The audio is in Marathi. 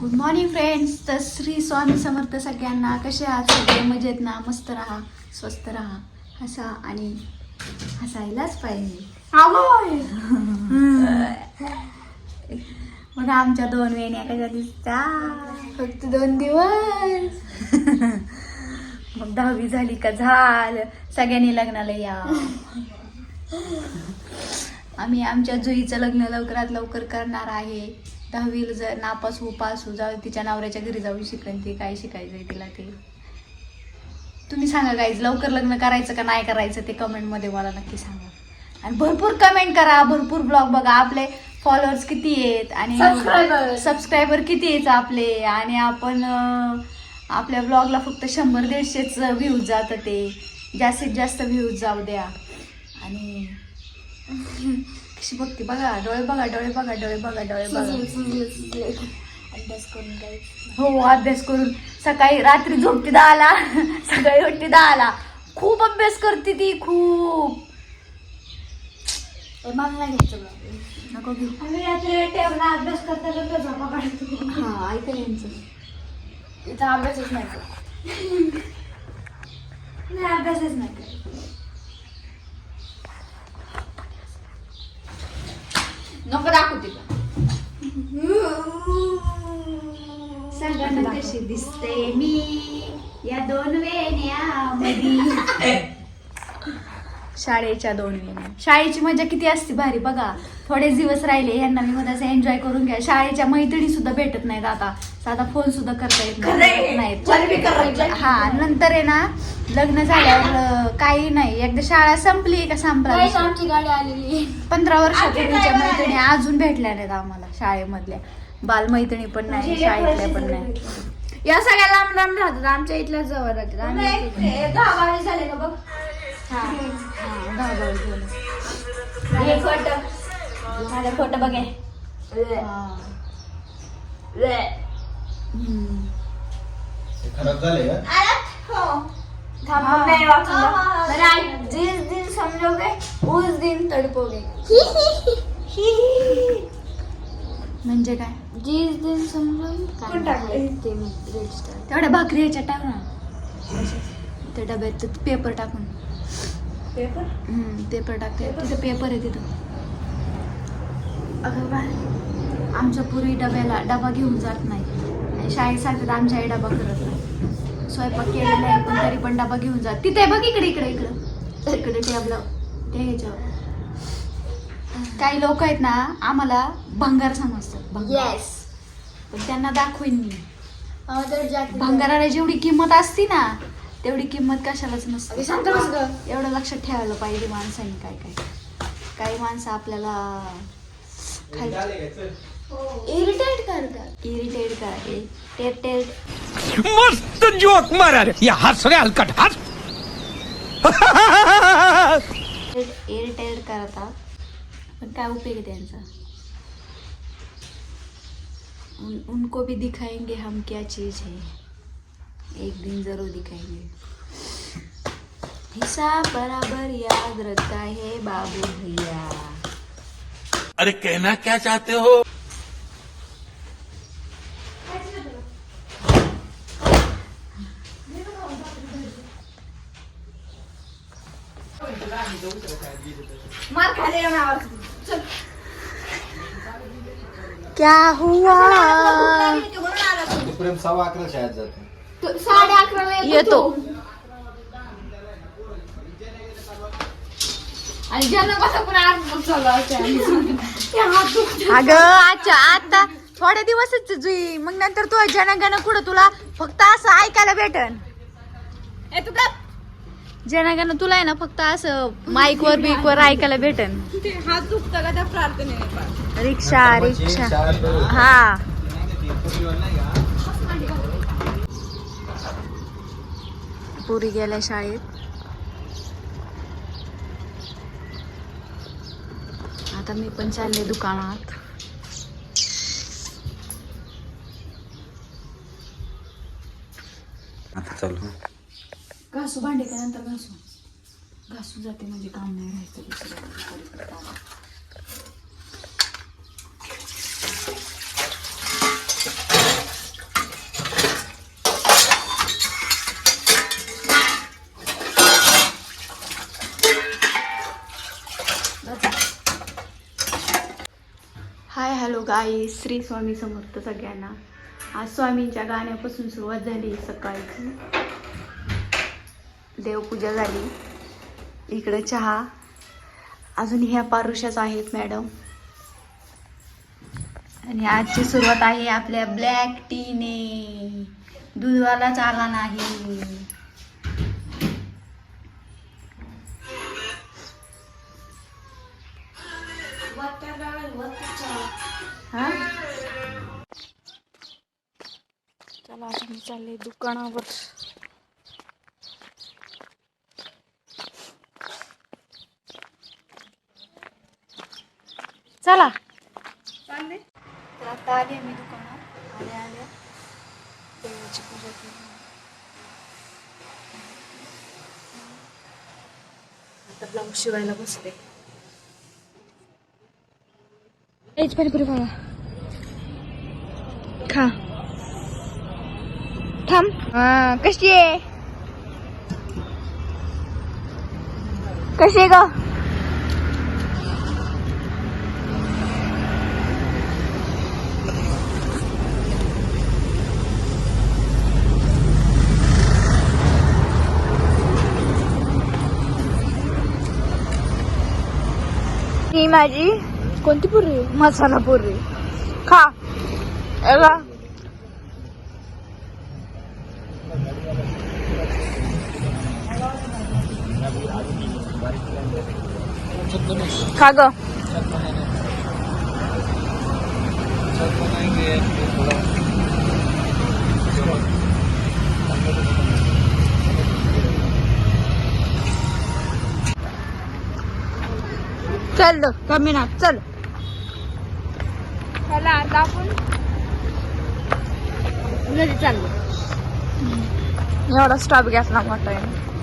गुड मॉर्निंग फ्रेंड्स तर श्री स्वामी समर्थ सगळ्यांना कसे आहात? सगळे मजेत ना? मस्त राहा स्वस्त राहा. हसा आणि हसायलाच पाहिजे. मग आमच्या दोन वेण्या कशा दिसता फक्त दोन दिवस. मग दहावी झाली का झालं? सगळ्यांनी लग्नाला या. आम्ही आमच्या जुईचं लग्न लवकरात लवकर करणार आहे. दहावीला जर नापास हो पास हो जाऊ तिच्या नवऱ्याच्या घरी जाऊन शिकन ती काय शिकायचंय तिला ते. तुम्ही सांगा गाईज लवकर लग्न करायचं का नाही करायचं ते कमेंटमध्ये मला नक्की सांगा. आणि भरपूर कमेंट करा भरपूर ब्लॉग बघा. आपले फॉलोअर्स किती आहेत आणि. सबस्क्रायबर किती आहेत आपले? आणि आपण आपल्या ब्लॉगला फक्त शंभर दीडशेच व्ह्यूज जातात ते. जास्तीत जास्त व्ह्यूज जाऊ द्या. आणि कशी बघते. बघा डोळे बघा डोळे बघा डोळे बघा डोळे बघा. अभ्यास करून काय हो अभ्यास करून. सकाळी रात्री झोपते दहाला. सकाळी उठते दहाला. खूप अभ्यास करते ती खूप. मला नाही घ्यायचं बघ. नको घेऊ. आम्ही रात्री टेबला अभ्यास करता करता झोपा काढतो. हा ऐका यांचं. इथं अभ्यासच. नाही अभ्यासच नाही नको दाखवू तिला. सगळ्यांना कशी दिसते मी? या दोन वेण्या शाळेच्या दोन वेण्या. शाळेची मजा किती असते भारी बघा. थोडेच दिवस राहिले यांना मी मध्ये एन्जॉय करून घ्या. शाळेच्या मैत्रिणी सुद्धा भेटत नाहीत आता. साधा फोन सुद्धा करता येत. नाही. हा नंतर आहे ना लग्न झाल्यावर काही नाही. एकदा शाळा संपली का संपला पंधरा वर्षापूर्वीच्या मैत्रिणी. अजून भेटल्या नाहीत आम्हाला शाळेमधल्या. बालमैत्रिणी पण नाही शाळेतल्या पण नाही. या सगळ्या लांब लांब राहतात. आमच्या इथल्या जवळ राहतात. झाले का बघ? माझं खोटं बघे. ते खराब झाले का? जिस दिन समझोगे उस दिन तड़पोगे. म्हणजे काय? जिस दिन समझोगे कोण टाकलंय? ते रेड स्टार तेवढ्या भाकरी ह्याच्यात टाक ना. त्या डब्यात ते पेपर टाकून. पेपर हम्म, पेपर टाकते तिथं पेपर आहे तिथं. अगं बा आमच्या पूर्वी डब्याला डबा घेऊन जात नाही. आणि शाळेत सांगतात आमच्या आई डबा करत नाही. स्वयंपाक केलेला आहे पण तरी पण डबा घेऊन जात तिथे बघ इकडे इकडे इकडं. इकडे टेबल. ते ह्याच्यावर. काही लोक आहेत ना आम्हाला भंगार समजतात. येस पण त्यांना दाखवीन मी. भंगाराला जेवढी किंमत असती ना तेवढी किंमत कशालाच नसते. शांत बस ग. एवढं लक्षात ठेवायला पाहिजे माणसांनी काय काय. काही माणसं आपल्याला इरिटेट करतात इरिटेट करा. टेट टेट मस्त जोक मारा रे. या हस रे हलकट हस इरिटेट करतात पण काय उपयोग आहे त्यांचा? उन, उनको भी दिखाएंगे हम क्या चीज है. एक दिन जरूर दिखाएंगे. हिसाब बराबर याद रखता है बाबू भैया. अरे कहना क्या चाहते हो? मार खाले चल. क्या हुआ? प्रेम सव्वा अकरा शाळेत जातो. तू साडे अकराला येतो. आणि ज्यांना कसं पण आज मग चालू असते ते हात दुखते. अगं अच्छा आता थोड्या दिवसच जुई मग नंतर तू जनगण कुठं तुला फक्त असं ऐकायला भेटन. ए, तू गप. जनगण तुला आहे ना फक्त असं माईक वर बिक वर ऐकायला भेटन. ते हात दुखतं का त्या प्रार्थनेने रिक्षा रिक्षा. हा. पुरी गेल्या शाळेत. आता मी पण चालले दुकानात. आता चालू. घासू भांडे त्यानंतर घासू. घासू जाते म्हणजे काम नाही राहायचं दुसरं हाय हॅलो गाई श्री स्वामी समर्थ सगळ्यांना. आज स्वामींच्या गाण्यापासून सुरुवात झाली सकाळची. देवपूजा झाली. इकडे चहा. अजून ह्या पारुशाच आहेत मॅडम. आणि आजची सुरुवात आहे आपल्या ब्लॅक टीने. दुधवालाच आला नाही. हा? चला आता मी चालले दुकानावर. चला. तर आता आली मी दुकानात. आल्या आल्या देवाची पूजा केली. आता ब्लाऊज शिवायला पाणीपुरी बघा. खा. थांब. हा कशी आहे? कशी आहे ग? ही माझी कोणती पुरी? मसाला पुरी. खा. ए बा. खा ग. चल कमी ना चल. चला आता आपण. चाललो. एवढा स्टॉप घेतला मोठा आहे.